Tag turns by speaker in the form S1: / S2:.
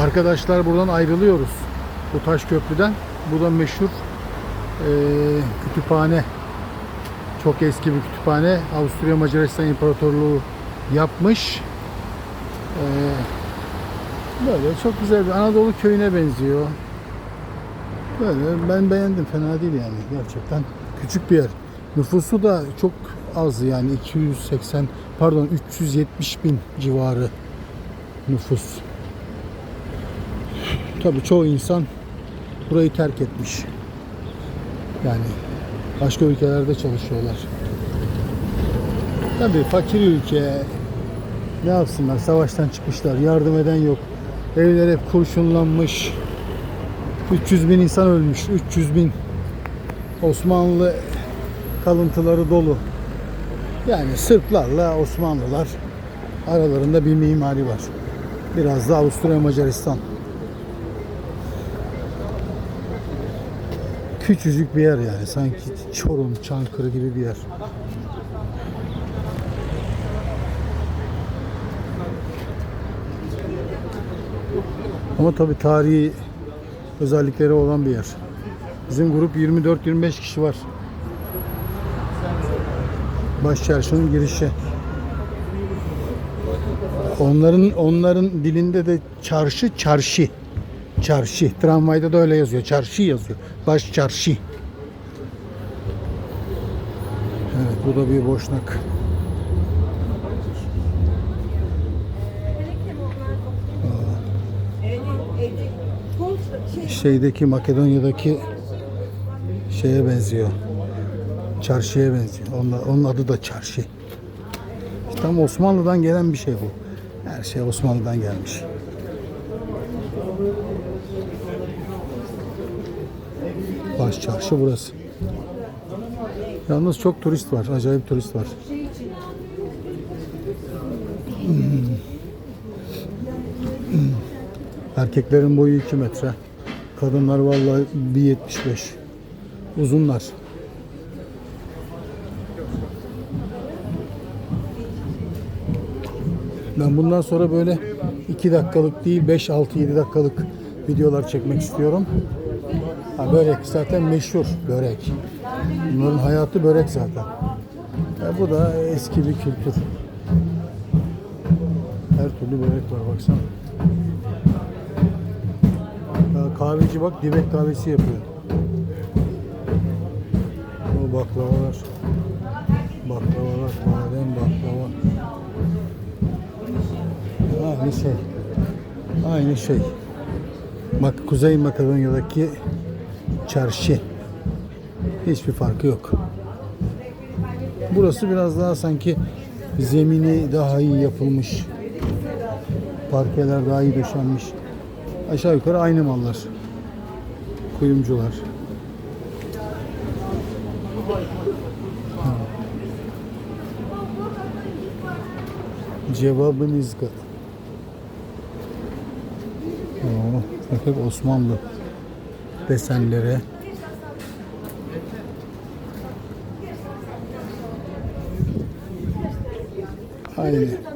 S1: Arkadaşlar buradan ayrılıyoruz. Bu taş köprüden. Bu da meşhur eee, kütüphane. Çok eski bir kütüphane. Avusturya Macaristan İmparatorluğu yapmış. Eee, böyle çok güzel bir Anadolu köyüne benziyor. Böyle ben beğendim. Fena değil yani. Gerçekten küçük bir yer. Nüfusu da çok az yani 280 pardon 370 bin civarı nüfus. Tabii çoğu insan burayı terk etmiş. Yani başka ülkelerde çalışıyorlar. Tabii fakir ülke ne yapsınlar? Savaştan çıkmışlar. Yardım eden yok. Evler hep kurşunlanmış. 300 bin insan ölmüş. 300 bin Osmanlı kalıntıları dolu. Yani Sırplarla Osmanlılar aralarında bir mimari var. Biraz da Avusturya Macaristan. Küçücük bir yer yani. Sanki Çorum, Çankırı gibi bir yer. Ama tabii tarihi özellikleri olan bir yer. Bizim grup 24-25 kişi var. Baş çarşının girişi. Onların onların dilinde de çarşı çarşı. Çarşı. Tramvayda da öyle yazıyor. Çarşı yazıyor. Baş çarşı. Evet bu da bir boşnak. Şeydeki Makedonya'daki şeye benziyor. Çarşıya benziyor. Onun, onun adı da çarşı. Ama Osmanlı'dan gelen bir şey bu. Her şey Osmanlı'dan gelmiş. Baş çarşı burası. Yalnız çok turist var. Acayip turist var. Erkeklerin boyu 2 metre. Kadınlar vallahi 1.75. Uzunlar. Ben bundan sonra böyle 2 dakikalık değil 5 6 7 dakikalık videolar çekmek istiyorum. Ha, börek zaten meşhur börek. Bunların hayatı börek zaten. Ya bu da eski bir kültür. Her türlü börek var baksana. Ya kahveci bak dibek kahvesi yapıyor. O baklavalar. Baklavalar, Aynı şey. Aynı şey. Bak Kuzey Makedonya'daki çarşı. Hiçbir farkı yok. Burası biraz daha sanki zemini daha iyi yapılmış. Parkeler daha iyi döşenmiş. Aşağı yukarı aynı mallar. Kuyumcular. Cevabın izgat. Oo, hep Osmanlı desenleri. Aynı.